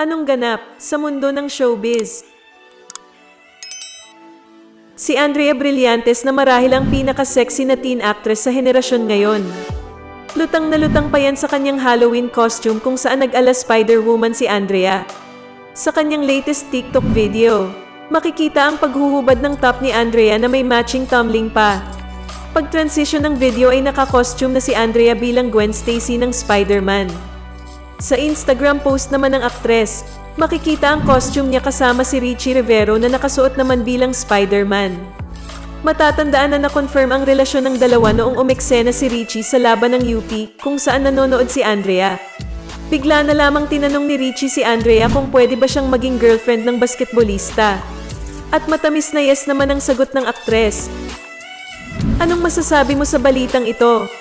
Anong ganap sa mundo ng showbiz? Si Andrea Brillantes na marahil ang pinaka-sexy na teen actress sa henerasyon ngayon. Lutang na lutang pa yan sa kanyang Halloween costume kung saan nag-ala Spider-Woman si Andrea. Sa kanyang latest TikTok video, makikita ang paghuhubad ng top ni Andrea na may matching tumbling pa. Pag-transition ng video ay naka-costume na si Andrea bilang Gwen Stacy ng Spider-Man. Sa Instagram post naman ng aktres, makikita ang costume niya kasama si Richie Rivero na nakasuot naman bilang Spider-Man. Matatandaan na na-confirm ang relasyon ng dalawa noong umeksena si Richie sa laban ng UP kung saan nanonood si Andrea. Bigla na lamang tinanong ni Richie si Andrea kung pwede ba siyang maging girlfriend ng basketbolista. At matamis na yes naman ang sagot ng aktres. Anong masasabi mo sa balitang ito?